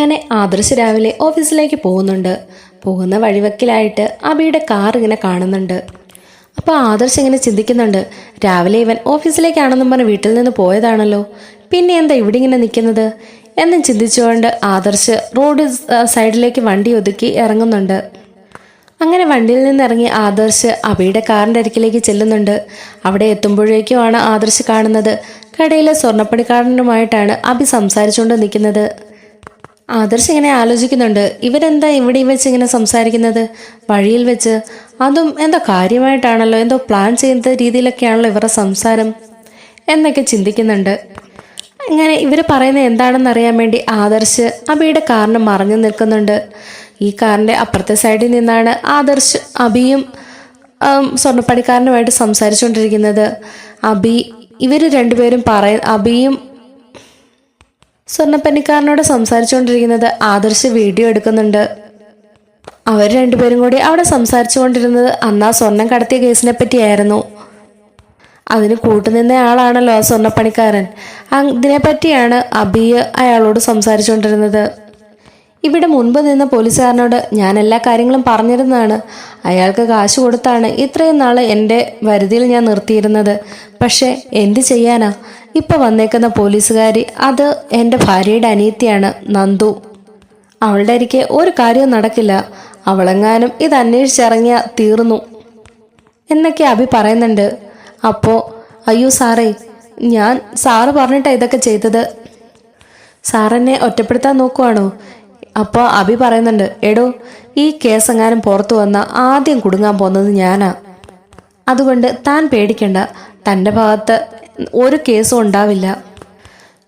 അങ്ങനെ ആദർശ് രാവിലെ ഓഫീസിലേക്ക് പോകുന്നുണ്ട്. പോകുന്ന വഴിവക്കിലായിട്ട് അബിയുടെ കാർ ഇങ്ങനെ കാണുന്നുണ്ട്. അപ്പോൾ ആദർശ് ഇങ്ങനെ ചിന്തിക്കുന്നുണ്ട് രാവിലെ ഇവൻ ഓഫീസിലേക്കാണെന്നും പറഞ്ഞ് വീട്ടിൽ നിന്ന് പോയതാണല്ലോ. പിന്നെ എന്താ ഇവിടെ ഇങ്ങനെ നിൽക്കുന്നത്? എന്നും ചിന്തിച്ചുകൊണ്ട് ആദർശ് റോഡ് സൈഡിലേക്ക് വണ്ടി ഒതുക്കി ഇറങ്ങുന്നുണ്ട്. അങ്ങനെ വണ്ടിയിൽ നിന്ന് ഇറങ്ങി ആദർശ് അബിയുടെ കാറിന്റെ അരികിലേക്ക് ചെല്ലുന്നുണ്ട്. അവിടെ എത്തുമ്പോഴേക്കുമാണ് ആദർശ് കാണുന്നത്. കടയിലെ സ്വർണപ്പണിക്കാരനുമായിട്ടാണ് അബി സംസാരിച്ചുകൊണ്ട് നിൽക്കുന്നത്. ആദർശ് ഇങ്ങനെ ആലോചിക്കുന്നുണ്ട് ഇവരെന്താ ഇവിടെ വെച്ച് ഇങ്ങനെ സംസാരിക്കുന്നത്? വഴിയിൽ വെച്ച്? അതും എന്തോ കാര്യമായിട്ടാണല്ലോ എന്തോ പ്ലാൻ ചെയ്യുന്ന രീതിയിലൊക്കെയാണല്ലോ ഇവരുടെ സംസാരം എന്നൊക്കെ ചിന്തിക്കുന്നുണ്ട്. ഇങ്ങനെ ഇവർ പറയുന്നത് എന്താണെന്ന് അറിയാൻ വേണ്ടി ആദർശ് അബിയുടെ കാറിന് മറഞ്ഞു നിൽക്കുന്നുണ്ട്. ഈ കാറിന്റെ അപ്പുറത്തെ സൈഡിൽ നിന്നാണ് ആദർശ് അബിയും സ്വർണപ്പണിക്കാരനുമായിട്ട് സംസാരിച്ചുകൊണ്ടിരിക്കുന്നത്. അബി ഇവർ രണ്ടുപേരും പറയ അബിയും സ്വർണപ്പനിക്കാരനോട് സംസാരിച്ചുകൊണ്ടിരിക്കുന്നത് ആദർശ് വീഡിയോ എടുക്കുന്നുണ്ട്. അവർ രണ്ടുപേരും കൂടി അവിടെ സംസാരിച്ചുകൊണ്ടിരുന്നത് അന്ന് ആ സ്വർണം കടത്തിയ കേസിനെ പറ്റിയായിരുന്നു. അതിന് കൂട്ടുനിന്ന ആളാണല്ലോ ആ സ്വർണപ്പണിക്കാരൻ അതിനെപ്പറ്റിയാണ് അബിയ അയാളോട് സംസാരിച്ചുകൊണ്ടിരുന്നത്. ഇവിടെ മുൻപ് നിന്ന പോലീസുകാരനോട് ഞാൻ എല്ലാ കാര്യങ്ങളും പറഞ്ഞിരുന്നതാണ്. അയാൾക്ക് കാശ് കൊടുത്താണ് ഇത്രയും നാൾ എന്റെ വരുതിയിൽ ഞാൻ നിർത്തിയിരുന്നത്. പക്ഷേ എന്ത് ചെയ്യാനാ? ഇപ്പൊ വന്നേക്കുന്ന പോലീസുകാരി അത് എന്റെ ഭാര്യയുടെ അനിയത്തിയാണ് നന്ദു. അവളുടെ അരിക്ക് ഒരു കാര്യവും നടക്കില്ല. അവളെങ്ങാനും ഇത് അന്വേഷിച്ചിറങ്ങിയ തീർന്നു. എന്നൊക്കെ അഭി പറയുന്നുണ്ട്. അപ്പോ അയ്യോ സാറേ ഞാൻ സാറ് പറഞ്ഞിട്ടാ ഇതൊക്കെ ചെയ്തത്? സാറെന്നെ ഒറ്റപ്പെടുത്താൻ നോക്കുവാണോ? അപ്പോൾ അഭി പറയുന്നുണ്ട്. എടോ ഈ കേസ് എങ്ങാനും പുറത്തു വന്ന ആദ്യം കുടുങ്ങാൻ പോകുന്നത് ഞാനാ. അതുകൊണ്ട് താൻ പേടിക്കണ്ട. തന്റെ ഭാഗത്ത് ഒരു കേസും ഉണ്ടാവില്ല.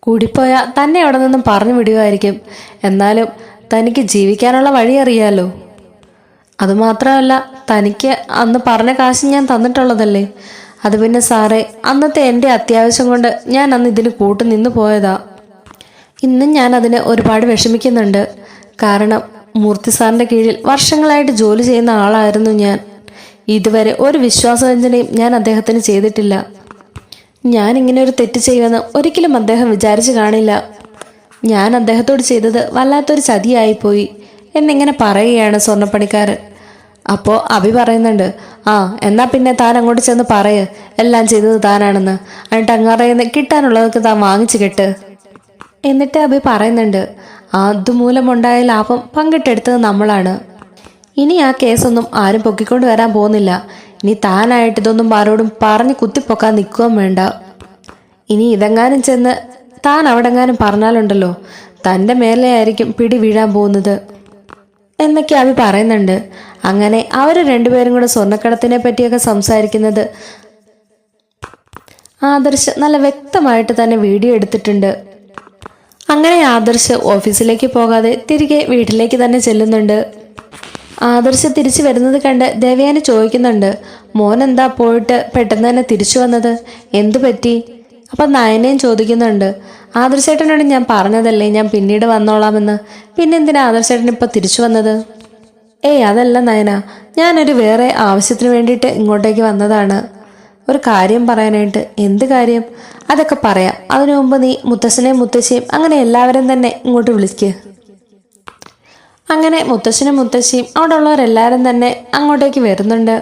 കൂടിപ്പോയ തന്നെ അവിടെ നിന്നും പറഞ്ഞു വിടുകയായിരിക്കും. എന്നാലും തനിക്ക് ജീവിക്കാനുള്ള വഴി അറിയാലോ? അതുമാത്രമല്ല തനിക്ക് അന്ന് പറഞ്ഞ കാശ് ഞാൻ തന്നിട്ടുള്ളതല്ലേ? അത് പിന്നെ സാറേ അന്നത്തെ എന്റെ അത്യാവശ്യം കൊണ്ട് ഞാൻ അന്ന് ഇതിന് കൂട്ടു നിന്ന് പോയതാ. ഇന്നും ഞാൻ അതിന് ഒരുപാട് വിഷമിക്കുന്നുണ്ട്. കാരണം മൂർത്തി സാറിന്റെ കീഴിൽ വർഷങ്ങളായിട്ട് ജോലി ചെയ്യുന്ന ആളായിരുന്നു ഞാൻ. ഇതുവരെ ഒരു വിശ്വാസവഞ്ചനയും ഞാൻ അദ്ദേഹത്തിന് ചെയ്തിട്ടില്ല. ഞാൻ ഇങ്ങനെ ഒരു തെറ്റ് ചെയ്യുമെന്ന് ഒരിക്കലും അദ്ദേഹം വിചാരിച്ചു കാണില്ല. ഞാൻ അദ്ദേഹത്തോട് ചെയ്തത് വല്ലാത്തൊരു ചതിയായിപ്പോയി. എന്നിങ്ങനെ പറയുകയാണ് സ്വർണപ്പണിക്കാരൻ. അപ്പോൾ അഭി പറയുന്നുണ്ട് ആ എന്നാൽ പിന്നെ താൻ അങ്ങോട്ട് ചെന്ന് പറയ്. എല്ലാം ചെയ്തത് താനാണെന്ന്. എന്നിട്ട് അങ്ങറയുന്ന കിട്ടാനുള്ളതൊക്കെ താൻ വാങ്ങിച്ചു കെട്ട്. എന്നിട്ട് അഭി പറയുന്നുണ്ട് അതുമൂലമുണ്ടായ ലാഭം പങ്കിട്ടെടുത്തത് നമ്മളാണ്. ഇനി ആ കേസൊന്നും ആരും പൊക്കിക്കൊണ്ട് വരാൻ പോകുന്നില്ല. ഇനി താനായിട്ട് ഇതൊന്നും ആരോടും പറഞ്ഞു കുത്തിപ്പൊക്കാൻ നിൽക്കുകയും വേണ്ട. ഇനി ഇതെങ്ങാനും ചെന്ന് താൻ അവിടെങ്ങാനും പറഞ്ഞാലുണ്ടല്ലോ. തന്റെ മേലെയായിരിക്കും പിടി വീഴാൻ പോകുന്നത്. എന്നൊക്കെ അവി പറയുന്നുണ്ട്. അങ്ങനെ അവർ രണ്ടുപേരും കൂടെ സ്വർണക്കടത്തിനെ പറ്റിയൊക്കെ സംസാരിക്കുന്നത് ആദർശ് നല്ല വ്യക്തമായിട്ട് തന്നെ വീഡിയോ എടുത്തിട്ടുണ്ട്. അങ്ങനെ ആദർശ് ഓഫീസിലേക്ക് പോകാതെ തിരികെ വീട്ടിലേക്ക് തന്നെ ചെല്ലുന്നുണ്ട്. ആദർശ് തിരിച്ചു വരുന്നത് കണ്ട് ദേവയാന ചോദിക്കുന്നുണ്ട് മോൻ എന്താ പോയിട്ട് പെട്ടെന്ന് തന്നെ തിരിച്ചു വന്നത്? എന്തു പറ്റി? അപ്പം നയനയും ചോദിക്കുന്നുണ്ട് ആദർശേട്ടനോട് ഞാൻ പറഞ്ഞതല്ലേ ഞാൻ പിന്നീട് വന്നോളാമെന്ന്? പിന്നെ എന്തിനാ ആദർശേട്ടൻ ഇപ്പൊ തിരിച്ചു വന്നത്? ഏയ് അതല്ല നയന ഞാനൊരു വേറെ ആവശ്യത്തിന് വേണ്ടിയിട്ട് ഇങ്ങോട്ടേക്ക് വന്നതാണ്. ഒരു കാര്യം പറയാനായിട്ട് എന്ത് കാര്യം? അതൊക്കെ പറയാം. അതിനു മുമ്പ് നീ മുത്തശ്ശനെയും മുത്തശ്ശിയും അങ്ങനെ എല്ലാവരും തന്നെ ഇങ്ങോട്ട് വിളിക്ക്. അങ്ങനെ മുത്തശ്ശനും മുത്തശ്ശിയും അവിടെ ഉള്ളവരെല്ലാവരും തന്നെ അങ്ങോട്ടേക്ക് വരുന്നുണ്ട്.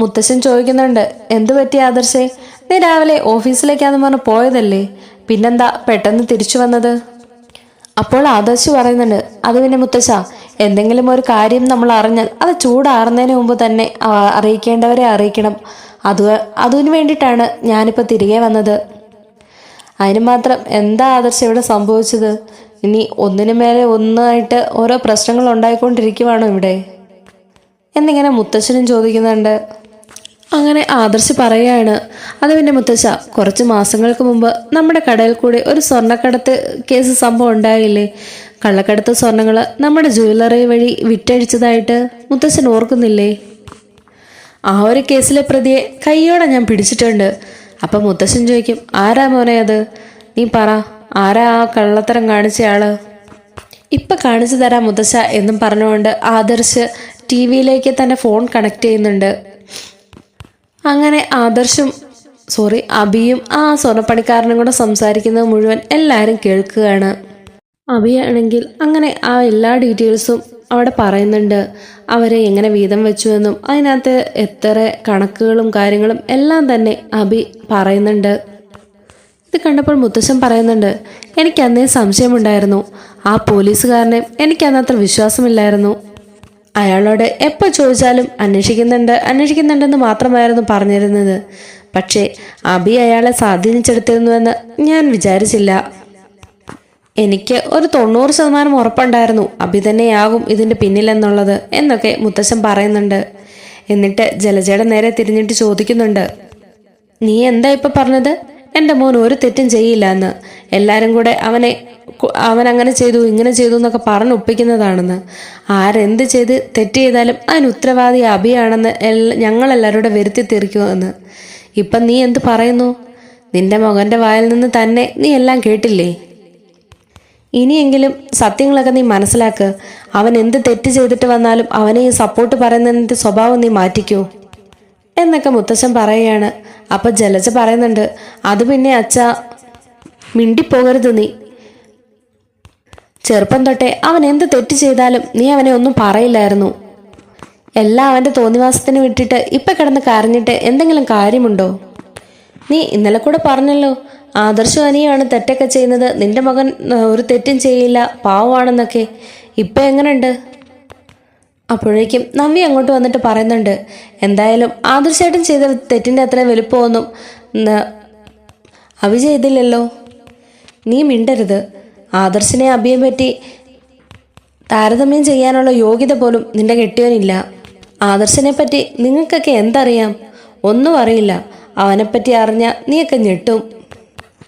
മുത്തശ്ശൻ ചോദിക്കുന്നുണ്ട് എന്തു പറ്റി ആദർശേ? നീ രാവിലെ ഓഫീസിലേക്കാന്ന് പറഞ്ഞ് പോയതല്ലേ? പിന്നെന്താ പെട്ടെന്ന് തിരിച്ചു വന്നത്? അപ്പോൾ ആദർശ് പറയുന്നുണ്ട് അത് പിന്നെ മുത്തശ്ശ എന്തെങ്കിലും ഒരു കാര്യം നമ്മൾ അറിഞ്ഞാൽ അത് ചൂടാറുന്നതിന് മുമ്പ് തന്നെ അറിയിക്കേണ്ടവരെ അറിയിക്കണം. അത് അതിനു വേണ്ടിയിട്ടാണ് ഞാനിപ്പോൾ തിരികെ വന്നത്. അതിന് മാത്രം എന്താ ആദർശം ഇവിടെ സംഭവിച്ചത്? ഇനി ഒന്നിനു മേലെ ഒന്നായിട്ട് ഓരോ പ്രശ്നങ്ങൾ ഉണ്ടായിക്കൊണ്ടിരിക്കുവാണ് ഇവിടെ? എന്നിങ്ങനെ മുത്തശ്ശനും ചോദിക്കുന്നുണ്ട്. അങ്ങനെ ആദർശ് പറയുകയാണ് അത് പിന്നെ മുത്തശ്ശ കുറച്ച് മാസങ്ങൾക്ക് മുമ്പ് നമ്മുടെ കടയിൽ കൂടി ഒരു സ്വർണക്കടത്ത് കേസ് സംഭവം ഉണ്ടായില്ലേ? കള്ളക്കടത്ത് സ്വർണങ്ങൾ നമ്മുടെ ജ്വല്ലറി വഴി വിറ്റഴിച്ചതായിട്ട് മുത്തശ്ശൻ ഓർക്കുന്നില്ലേ? ആ ഒരു കേസിലെ പ്രതിയെ കൈയോടെ ഞാൻ പിടിച്ചിട്ടുണ്ട്. അപ്പം മുത്തശ്ശൻ ചോദിക്കും ആരാ മോനെ അത്? നീ പറ. ആരാ ആ കള്ളത്തരം കാണിച്ചയാൾ ഇപ്പൊ കാണിച്ചു തരാം മുത്തശ്ശ എന്നും പറഞ്ഞുകൊണ്ട് ആദർശ് ടി വിയിലേക്ക് തന്നെ ഫോൺ കണക്ട് ചെയ്യുന്നുണ്ട്. അങ്ങനെ ആദർശും സോറി അബിയും ആ സ്വർണപ്പണിക്കാരനും കൂടെ സംസാരിക്കുന്നത് മുഴുവൻ എല്ലാവരും കേൾക്കുകയാണ്. അബിയാണെങ്കിൽ അങ്ങനെ ആ എല്ലാ ഡീറ്റെയിൽസും അവിടെ പറയുന്നുണ്ട്. അവരെ എങ്ങനെ വീതം വെച്ചു എന്നും അതിനകത്ത് എത്ര കണക്കുകളും കാര്യങ്ങളും എല്ലാം തന്നെ അബി പറയുന്നുണ്ട്. ഇത് കണ്ടപ്പോൾ മുത്തശ്ശൻ പറയുന്നുണ്ട് എനിക്ക് അന്നേ സംശയമുണ്ടായിരുന്നു. ആ പോലീസുകാരനെ എനിക്ക് അന്നത്ര വിശ്വാസമില്ലായിരുന്നു. അയാളോട് എപ്പോൾ ചോദിച്ചാലും അന്വേഷിക്കുന്നുണ്ട് അന്വേഷിക്കുന്നുണ്ടെന്ന് മാത്രമായിരുന്നു പറഞ്ഞിരുന്നത്. പക്ഷേ അബി അയാളെ സ്വാധീനിച്ചെടുത്തിരുന്നുവെന്ന് ഞാൻ വിചാരിച്ചില്ല. എനിക്ക് ഒരു തൊണ്ണൂറ് ശതമാനം ഉറപ്പുണ്ടായിരുന്നു അബി തന്നെയാകും ഇതിന്റെ പിന്നിലെന്നുള്ളത് എന്നൊക്കെ മുത്തശ്ശൻ പറയുന്നുണ്ട്. എന്നിട്ട് ജലജയുടെ നേരെ തിരിഞ്ഞിട്ട് ചോദിക്കുന്നുണ്ട് നീ എന്താ ഇപ്പം പറഞ്ഞത്? എന്റെ മോൻ ഒരു തെറ്റും ചെയ്യില്ല എന്ന്. എല്ലാവരും കൂടെ അവനെ അവൻ അങ്ങനെ ചെയ്തു ഇങ്ങനെ ചെയ്തു എന്നൊക്കെ പറഞ്ഞു ഒപ്പിക്കുന്നതാണെന്ന്. ആരെന്ത് ചെയ്ത് തെറ്റ് ചെയ്താലും അതിന് ഉത്തരവാദി അഭിയാണെന്ന് എല്ലാ ഞങ്ങളെല്ലാവരോടെ വരുത്തി തീർക്കുമെന്ന് ഇപ്പം നീ എന്ത് പറയുന്നു? നിന്റെ മകന്റെ വായിൽ നിന്ന് തന്നെ നീ എല്ലാം കേട്ടില്ലേ? ഇനിയെങ്കിലും സത്യങ്ങളൊക്കെ നീ മനസ്സിലാക്ക്. അവൻ എന്ത് തെറ്റ് ചെയ്തിട്ട് വന്നാലും അവനെ ഈ സപ്പോർട്ട് പറയുന്നതിന്റെ സ്വഭാവം നീ മാറ്റിക്കോ. എന്നൊക്കെ മുത്തശ്ശൻ പറയുകയാണ്. അപ്പൊ ജലജ പറയുന്നുണ്ട് അത് പിന്നെ അച്ഛ മിണ്ടിപ്പോകരുത് നീ. ചെറുപ്പം തൊട്ടേ അവൻ എന്ത് തെറ്റ് ചെയ്താലും നീ അവനെ ഒന്നും പറയില്ലായിരുന്നു. എല്ലാം അവന്റെ തോന്നിവാസത്തിന് വിട്ടിട്ട് ഇപ്പൊ കിടന്ന് കരഞ്ഞിട്ട് എന്തെങ്കിലും കാര്യമുണ്ടോ? നീ ഇന്നലെ കൂടെ പറഞ്ഞല്ലോ ആദർശം അനിയാണ് തെറ്റൊക്കെ ചെയ്യുന്നത് നിന്റെ മകൻ ഒരു തെറ്റും ചെയ്യില്ല പാവമാണെന്നൊക്കെ. ഇപ്പൊ എങ്ങനെയുണ്ട് അപ്പോഴേക്കും നവ്യ അങ്ങോട്ട് വന്നിട്ട് പറയുന്നുണ്ട് എന്തായാലും ആദർശേട്ടൻ ചെയ്ത തെറ്റിന്റെ അത്ര വലുപ്പമൊന്നും അവി ചെയ്തില്ലല്ലോ നീ മിണ്ടരുത്. ആദർശിനെ അഭിയെ പറ്റി താരതമ്യം ചെയ്യാനുള്ള യോഗ്യത പോലും നിന്റെ കെട്ടിയവനില്ല ആദർശനെ പറ്റി നിങ്ങൾക്കൊക്കെ എന്തറിയാം? ഒന്നും അറിയില്ല. അവനെപ്പറ്റി അറിഞ്ഞ നീയൊക്കെ ഞെട്ടും.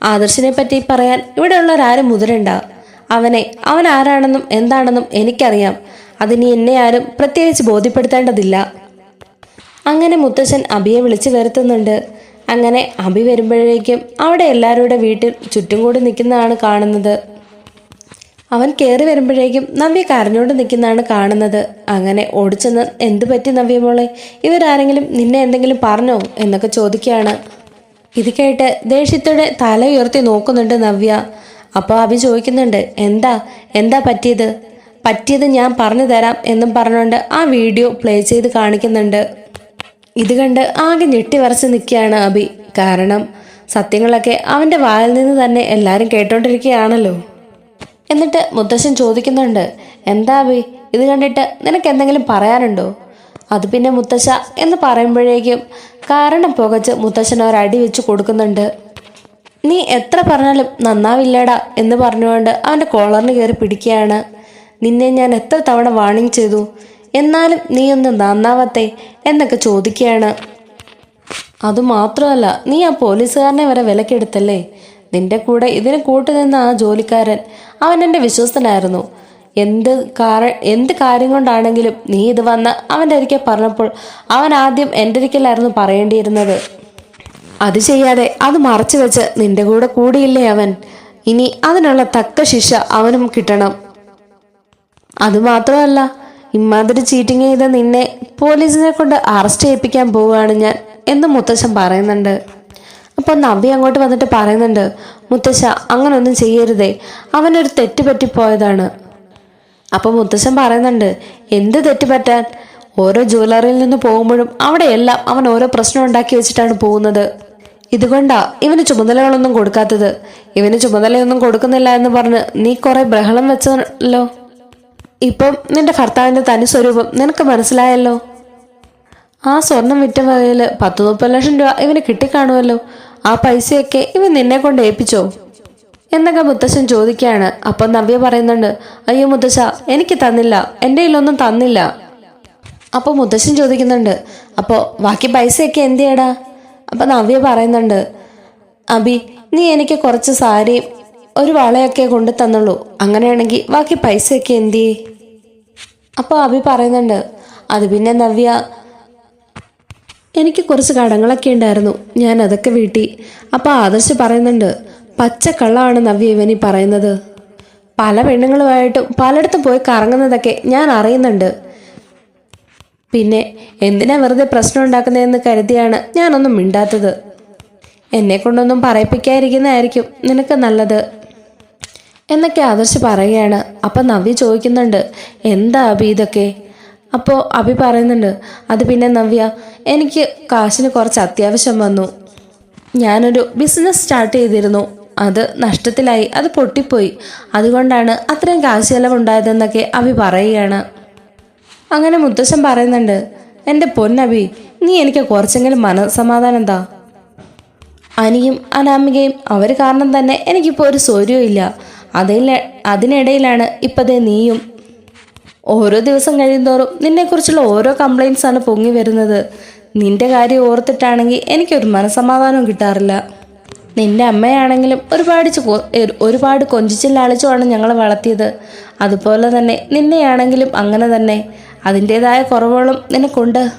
ആദർശിനെ പറ്റി പറയാൻ ഇവിടെയുള്ളവരാരും മുതിരണ്ട. അവനെ അവൻ ആരാണെന്നും എന്താണെന്നും എനിക്കറിയാം. അതിനി എന്നെ ആരും പ്രത്യേകിച്ച് ബോധ്യപ്പെടുത്തേണ്ടതില്ല. അങ്ങനെ മുത്തശ്ശൻ അബിയെ വിളിച്ചു വരുത്തുന്നുണ്ട്. അങ്ങനെ അബി വരുമ്പോഴേക്കും അവിടെ എല്ലാവരുടെ വീട്ടിൽ ചുറ്റും കൂടി നിൽക്കുന്നതാണ് കാണുന്നത്. അവൻ കയറി വരുമ്പോഴേക്കും നവ്യ കരഞ്ഞോണ്ട് നിൽക്കുന്നതാണ് കാണുന്നത്. അങ്ങനെ ഓടിച്ചെന്ന് എന്തു പറ്റി നവ്യ മോളെ? ഇവരാരെങ്കിലും നിന്നെ എന്തെങ്കിലും പറഞ്ഞോ? എന്നൊക്കെ ചോദിക്കുകയാണ്. ഇത് കേട്ട് ദേഷ്യത്തോടെ തല ഉയർത്തി നോക്കുന്നുണ്ട് നവ്യ. അപ്പോൾ അഭി ചോദിക്കുന്നുണ്ട് എന്താ? എന്താ പറ്റിയത്? പറ്റിയത് ഞാൻ പറഞ്ഞു തരാം എന്നും പറഞ്ഞുകൊണ്ട് ആ വീഡിയോ പ്ലേ ചെയ്ത് കാണിക്കുന്നുണ്ട്. ഇത് കണ്ട് ആകെ ഞെട്ടി വരച്ച് നിൽക്കുകയാണ് അബി കാരണം സത്യങ്ങളൊക്കെ അവന്റെ വായിൽ നിന്ന് തന്നെ എല്ലാവരും കേട്ടോണ്ടിരിക്കുകയാണല്ലോ. എന്നിട്ട് മുത്തശ്ശൻ ചോദിക്കുന്നുണ്ട് എന്താ അബി ഇത് കണ്ടിട്ട് നിനക്ക് എന്തെങ്കിലും പറയാനുണ്ടോ? അത് പിന്നെ മുത്തശ്ശ എന്ന് പറയുമ്പോഴേക്കും കാരണം പുകച്ച് മുത്തശ്ശൻ ഒരടി വെച്ച് കൊടുക്കുന്നുണ്ട്. നീ എത്ര പറഞ്ഞാലും നന്നാവില്ലടാ എന്ന് പറഞ്ഞുകൊണ്ട് അവന്റെ കോളറിന് കയറി പിടിക്കുകയാണ്. നിന്നെ ഞാൻ എത്ര തവണ വാണിംഗ് ചെയ്തു? എന്നാലും നീ ഒന്ന് നന്നാവത്തെ എന്നൊക്കെ ചോദിക്കുകയാണ്. അതുമാത്രമല്ല നീ ആ പോലീസുകാരനെ വരെ വിലക്കെടുത്തല്ലേ? നിന്റെ കൂടെ ഇതിന് കൂട്ടുനിന്ന ആ ജോലിക്കാരൻ അവൻ എന്റെ വിശ്വസ്തനായിരുന്നു. എന്ത് കാര എന്ത് കാര്യം കൊണ്ടാണെങ്കിലും നീ ഇത് വന്ന് അവന്റെ ഒരിക്കൽ പറഞ്ഞപ്പോൾ അവൻ ആദ്യം എന്റെ ഒരിക്കലായിരുന്നു പറയേണ്ടിയിരുന്നത്. അത് ചെയ്യാതെ അത് മറച്ചു വെച്ച് നിന്റെ കൂടെ കൂടിയില്ലേ അവൻ? ഇനി അതിനുള്ള തക്ക ശിക്ഷ അവനും കിട്ടണം. അതുമാത്രമല്ല ഇമാതിരി ചീറ്റിംഗ് ചെയ്ത നിന്നെ പോലീസിനെ കൊണ്ട് അറസ്റ്റ് ചെയ്യിപ്പിക്കാൻ പോവുകയാണ് ഞാൻ എന്ന് മുത്തശ്ശൻ പറയുന്നുണ്ട്. അപ്പോൾ നബി അങ്ങോട്ട് വന്നിട്ട് പറയുന്നുണ്ട് മുത്തശ്ശ അങ്ങനൊന്നും ചെയ്യരുതേ അവനൊരു തെറ്റ് പറ്റിപ്പോയതാണ്. അപ്പോൾ മുത്തശ്ശൻ പറയുന്നുണ്ട് എന്ത് തെറ്റ് പറ്റാൻ? ഓരോ ജ്വല്ലറിയിൽ നിന്ന് പോകുമ്പോഴും അവിടെയെല്ലാം അവൻ ഓരോ പ്രശ്നം ഉണ്ടാക്കി വെച്ചിട്ടാണ് പോകുന്നത്. ഇതുകൊണ്ടാ ഇവന് ചുമതലകളൊന്നും കൊടുക്കാത്തത്. ഇവന് ചുമതലയൊന്നും കൊടുക്കുന്നില്ല എന്ന് പറഞ്ഞ് നീ കുറെ ബഹളം വെച്ചല്ലോ. ഇപ്പം നിന്റെ ഭർത്താവിന്റെ തനി സ്വരൂപം നിനക്ക് മനസ്സിലായല്ലോ? ആ സ്വർണം വിറ്റ വകയിൽ പത്ത് മുപ്പത് ലക്ഷം രൂപ ഇവന് കിട്ടിക്കാണുമല്ലോ ആ പൈസയൊക്കെ ഇവൻ നിന്നെ കൊണ്ട് ഏൽപ്പിച്ചോ? എന്നൊക്കെ മുത്തശ്ശൻ ചോദിക്കുകയാണ്. അപ്പം നവ്യ പറയുന്നുണ്ട് അയ്യോ മുത്തശ്ശ എനിക്ക് തന്നില്ല. എന്റെ കയ്യിലൊന്നും തന്നില്ല. അപ്പോൾ മുത്തശ്ശൻ ചോദിക്കുന്നുണ്ട് അപ്പോൾ ബാക്കി പൈസയൊക്കെ എന്ത് ചെയ്യടാ അപ്പം നവ്യ പറയുന്നുണ്ട് അബി നീ എനിക്ക് കുറച്ച് സാരിയും ഒരു വളയൊക്കെ കൊണ്ടു തന്നുള്ളൂ. അങ്ങനെയാണെങ്കിൽ ബാക്കി പൈസയൊക്കെ എന്തിയേ? അപ്പോൾ അഭി പറയുന്നുണ്ട് അത് പിന്നെ നവ്യ. എനിക്ക് കുറച്ച് കടങ്ങളൊക്കെ ഉണ്ടായിരുന്നു ഞാൻ അതൊക്കെ വീട്ടി. അപ്പോൾ ആദർശ് പറയുന്നുണ്ട് പച്ചക്കള്ളമാണ് നവ്യ ഇവനി പറയുന്നത്. പല പെണ്ണുങ്ങളുമായിട്ടും പലയിടത്തും പോയി കറങ്ങുന്നതൊക്കെ ഞാൻ അറിയുന്നുണ്ട്. പിന്നെ എന്തിനാ വെറുതെ പ്രശ്നം ഉണ്ടാക്കുന്നതെന്ന് കരുതിയാണ് ഞാനൊന്നും മിണ്ടാത്തത്. എന്നെ കൊണ്ടൊന്നും പറയിപ്പിക്കാതിരിക്കുന്നതായിരിക്കും നിനക്ക് നല്ലത്. എന്നൊക്കെ ആദർശ് പറയുകയാണ്. അപ്പം നവ്യ ചോദിക്കുന്നുണ്ട് എന്താ അഭി ഇതൊക്കെ? അപ്പോൾ അഭി പറയുന്നുണ്ട് അത് പിന്നെ നവ്യ എനിക്ക് കാശിന് കുറച്ച് അത്യാവശ്യം വന്നു. ഞാനൊരു ബിസിനസ് സ്റ്റാർട്ട് ചെയ്തിരുന്നു. അത് നഷ്ടത്തിലായി അത് പൊട്ടിപ്പോയി. അതുകൊണ്ടാണ് അത്രയും കാശ് ചെലവുണ്ടായതെന്നൊക്കെ അഭി പറയുകയാണ്. അങ്ങനെ മുത്തശ്ശൻ പറയുന്നുണ്ട് എന്റെ പൊന്നഭി നീ എനിക്ക് കുറച്ചെങ്കിലും മനസമാധാനം താ. അനിയും അനാമികയും അവർ കാരണം തന്നെ എനിക്കിപ്പോൾ ഒരു സൗര്യവും ഇല്ല. അതിൽ അതിനിടയിലാണ് ഇപ്പതേ നീയും. ഓരോ ദിവസം കഴിയുന്തോറും നിന്നെക്കുറിച്ചുള്ള ഓരോ കംപ്ലൈൻസ് ആണ് പൊങ്ങി വരുന്നത്. നിന്റെ കാര്യം ഓർത്തിട്ടാണെങ്കിൽ എനിക്കൊരു മനസമാധാനവും കിട്ടാറില്ല. നിന്റെ അമ്മയാണെങ്കിലും ഒരുപാട് ഒരുപാട് കൊഞ്ചിച്ചില്ലാളിച്ചുമാണ് ഞങ്ങളെ വളർത്തിയത്. അതുപോലെ തന്നെ നിന്നെയാണെങ്കിലും അങ്ങനെ തന്നെ. അതിന്റെതായ കുറവുകളും നിനക്കുണ്ട്.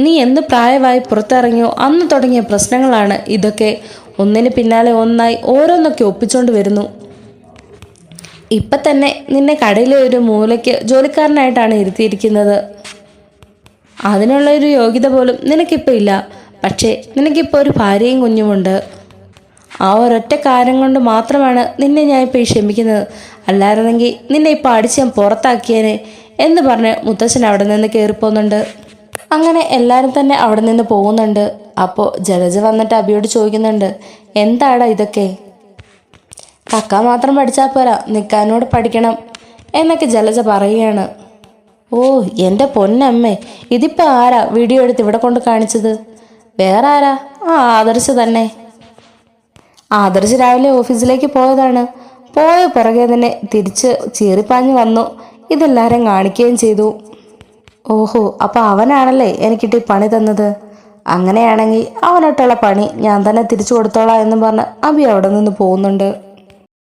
നീ എന്ന് പ്രായമായി പുറത്തിറങ്ങിയോ അന്ന് തുടങ്ങിയ പ്രശ്നങ്ങളാണ് ഇതൊക്കെ. ഒന്നിന് പിന്നാലെ ഒന്നായി ഓരോന്നൊക്കെ ഒപ്പിച്ചുകൊണ്ട് വരുന്നു. ഇപ്പം തന്നെ നിന്നെ കടയിലെ ഒരു മൂലയ്ക്ക് ജോലിക്കാരനായിട്ടാണ് ഇരുത്തിയിരിക്കുന്നത്. അതിനുള്ള ഒരു യോഗ്യത പോലും നിനക്കിപ്പോൾ ഇല്ല. പക്ഷേ നിനക്കിപ്പോൾ ഒരു ഭാര്യയും കുഞ്ഞുമുണ്ട്. ആ ഒരൊറ്റ കാര്യം കൊണ്ട് മാത്രമാണ് നിന്നെ ഞാൻ ഇപ്പോൾ ക്ഷമിക്കുന്നത്. അല്ലായിരുന്നെങ്കിൽ നിന്നെ ഇപ്പോൾ അടിച്ച് ഞാൻ പുറത്താക്കിയേനെ എന്ന് പറഞ്ഞ് മുത്തശ്ശൻ അവിടെ നിന്ന് കയറിപ്പോകുന്നുണ്ട് അങ്ങനെ എല്ലാവരും തന്നെ അവിടെ നിന്ന് പോകുന്നുണ്ട്. അപ്പോൾ ജലജ വന്നിട്ട് അബിയോട് ചോദിക്കുന്നുണ്ട് എന്താടാ ഇതൊക്കെ? കക്ക മാത്രം പഠിച്ചാൽ പോരാ. നിൽക്കാനോട് പഠിക്കണം എന്നൊക്കെ ജലജ പറയുകയാണ്. ഓ എന്റെ പൊന്നമ്മേ ഇതിപ്പോൾ ആരാ വീഡിയോ എടുത്ത് ഇവിടെ കൊണ്ട് കാണിച്ചത്? വേറെ ആരാ ആ ആദർശ് തന്നെ. ആദർശ് രാവിലെ ഓഫീസിലേക്ക് പോയതാണ്. പോയ പുറകെ തന്നെ തിരിച്ച് ചീറിപ്പാഞ്ഞ് വന്നു. ഇതെല്ലാവരും കാണിക്കുകയും ചെയ്തു. ഓഹോ അപ്പോൾ അവനാണല്ലേ എനിക്കിട്ട് ഈ പണി തന്നത്? അങ്ങനെയാണെങ്കിൽ അവനോട്ടുള്ള പണി ഞാൻ തന്നെ തിരിച്ചു കൊടുത്തോളാം എന്ന് പറഞ്ഞ് അബി അവിടെ നിന്ന് പോകുന്നുണ്ട്.